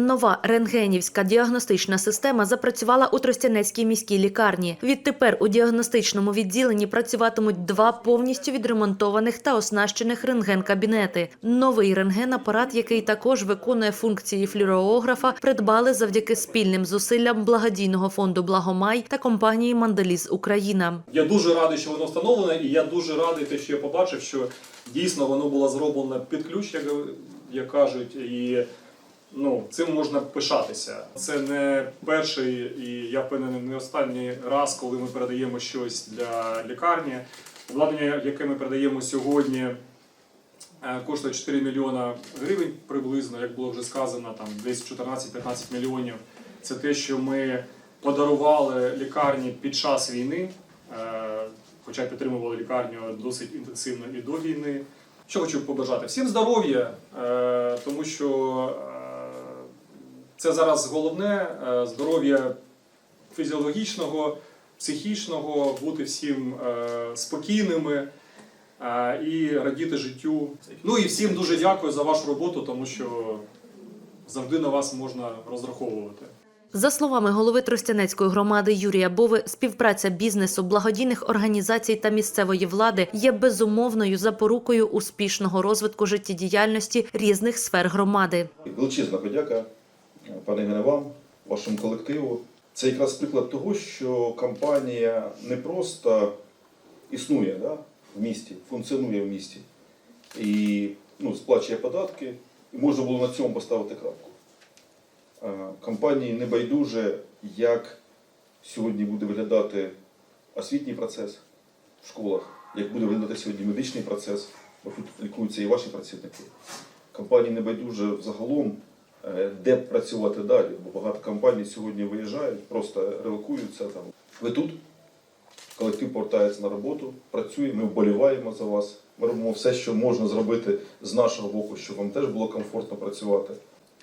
Нова рентгенівська діагностична система запрацювала у Тростянецькій міській лікарні. Відтепер у діагностичному відділенні працюватимуть два повністю відремонтованих та оснащених рентген-кабінети. Новий рентген-апарат, який також виконує функції флюорографа, придбали завдяки спільним зусиллям благодійного фонду Благомай та компанії Мандаліз Україна. Я дуже радий, що воно встановлене, і я дуже радий, те, що я побачив, що дійсно воно було зроблено під ключ, як, як кажуть, і ну, цим можна пишатися. Це не перший і я впевнений, не останній раз, коли ми передаємо щось для лікарні. Обладнання, яке ми передаємо сьогодні, е, коштує 4 мільйона гривень приблизно, як було вже сказано, там десь 14-15 мільйонів. Це те, що ми подарували лікарні під час війни, е, хоча підтримували лікарню досить інтенсивно і до війни. Що хочу побажати? Всім здоров'я, е, тому що це зараз головне е, здоров'я фізіологічного, психічного, бути всім е, спокійними е, і радіти життю. Ну і всім дуже дякую за вашу роботу, тому що завжди на вас можна розраховувати. За словами голови Тростянецької громади Юрія Бови, співпраця бізнесу, благодійних організацій та місцевої влади є безумовною запорукою успішного розвитку життєдіяльності різних сфер громади. Величезна подяка, пане Євгене, вам, вашому колективу. Це якраз приклад того, що компанія не просто існує да, в місті, функціонує в місті і ну, сплачує податки, і можна було на цьому поставити крапку. Компанії не байдуже, як сьогодні буде виглядати освітній процес в школах, як буде виглядати сьогодні медичний процес, бо тут лікуються і ваші працівники. Компанії не байдуже взагалом, е, де працювати далі, бо багато компаній сьогодні виїжджають, просто релокуються там. Ви тут, колектив повертається на роботу, працює, ми вболіваємо за вас. Ми робимо все, що можна зробити з нашого боку, щоб вам теж було комфортно працювати.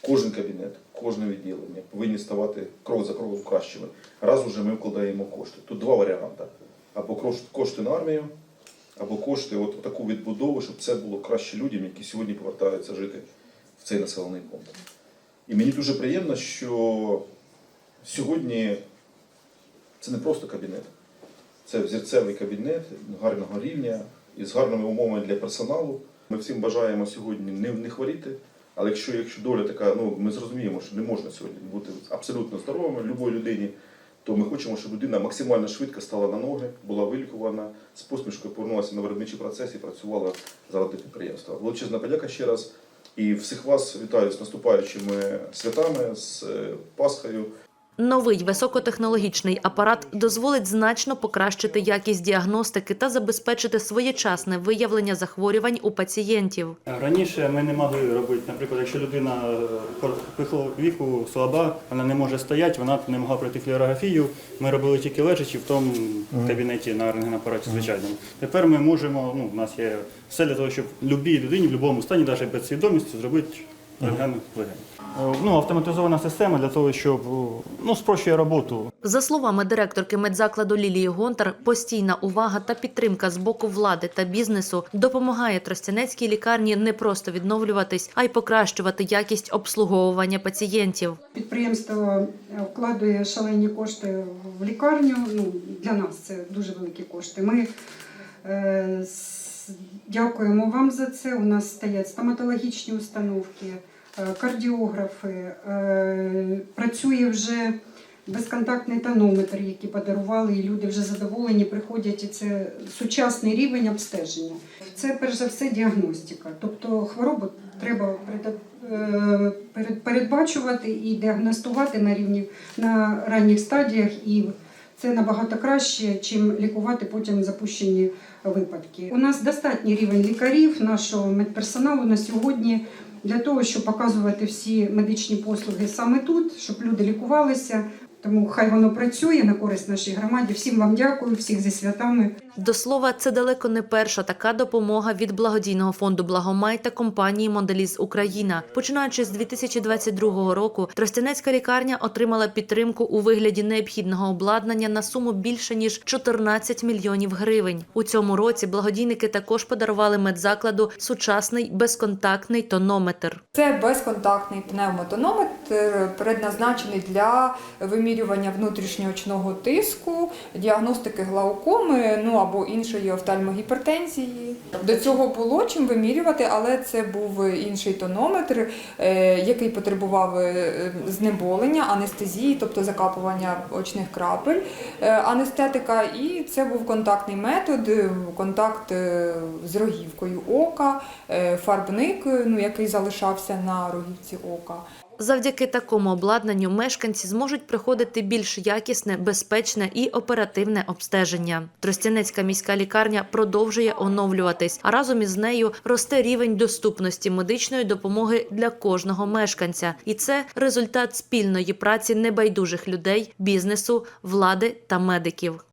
Кожен кабінет, кожне відділення повинні ставати крок за кроком кращими. Раз уже ми вкладаємо кошти. Тут два варіанти: або кошти на армію, або кошти от таку відбудову, щоб це було краще людям, які сьогодні повертаються жити в цей населений пункт. І мені дуже приємно, що сьогодні це не просто кабінет, це взірцевий кабінет гарного рівня і з гарними умовами для персоналу. Ми всім бажаємо сьогодні не, не хворіти. Але якщо, якщо доля така, ну ми зрозуміємо, що не можна сьогодні бути абсолютно здоровими любої людині, то ми хочемо, щоб людина максимально швидко стала на ноги, була вилікувана, з посмішкою повернулася на виробничий процес і працювала заради підприємства. Величезна подяка ще раз. І всіх вас вітаю з наступаючими святами, з е, Пасхою. Новий високотехнологічний апарат дозволить значно покращити якість діагностики та забезпечити своєчасне виявлення захворювань у пацієнтів. Раніше ми не могли робити, наприклад, якщо людина е, пихлого віку слаба, вона не може стояти, вона не могла пройти флюорографію. Ми робили тільки лежачи в тому кабінеті на рентгенапараті звичайному. Тепер ми можемо, ну, у нас є все для того, щоб любій людині в будь-якому стані, навіть без свідомості, зробити Е, Ну, автоматизована система для того, щоб ну, спрощує роботу. За словами директорки медзакладу Лілії Гонтар, постійна увага та підтримка з боку влади та бізнесу допомагає Тростянецькій лікарні не просто відновлюватись, а й покращувати якість обслуговування пацієнтів. Підприємство е, вкладує шалені кошти в лікарню. Ну, для нас це дуже великі кошти. Ми е, с- дякуємо вам за це. У нас стоять стоматологічні установки, е, кардіографи, е, працює вже безконтактний тонометр, який подарували, і люди вже задоволені, приходять, і це сучасний рівень обстеження. Це перш за все діагностика. Тобто хворобу треба е, передбачувати і діагностувати на рівні на ранніх стадіях, і це набагато краще, чим лікувати потім запущені випадки. У нас достатній рівень лікарів, нашого медперсоналу на сьогодні для того, щоб показувати всі медичні послуги саме тут, щоб люди лікувалися. Тому хай воно працює на користь нашій громаді. Всім вам дякую, всіх зі святами. До слова, це далеко не перша така допомога від благодійного фонду Благомай та компанії Монделіз Україна. Починаючи з 2022 року, Тростянецька лікарня отримала підтримку у вигляді необхідного обладнання на суму більше ніж 14 мільйонів гривень. У цьому році благодійники також подарували медзакладу сучасний безконтактний тонометр. Це безконтактний пневмотонометр, предназначений для вимірювання внутрішньоочного тиску, діагностики глаукоми, ну або іншої офтальмогіпертензії. До цього було чим вимірювати, але це був інший тонометр, е, який потребував е, знеболення, анестезії, тобто закапування очних крапель, е, анестетика, і це був контактний метод, контакт з рогівкою ока, фарбник, ну, який залишався на рогівці ока. Завдяки такому обладнанню мешканці зможуть приходити більш якісне, безпечне і оперативне обстеження. Тростянецька міська лікарня продовжує оновлюватись, а разом із нею росте рівень доступності медичної допомоги для кожного мешканця. І це результат спільної праці небайдужих людей, бізнесу, влади та медиків.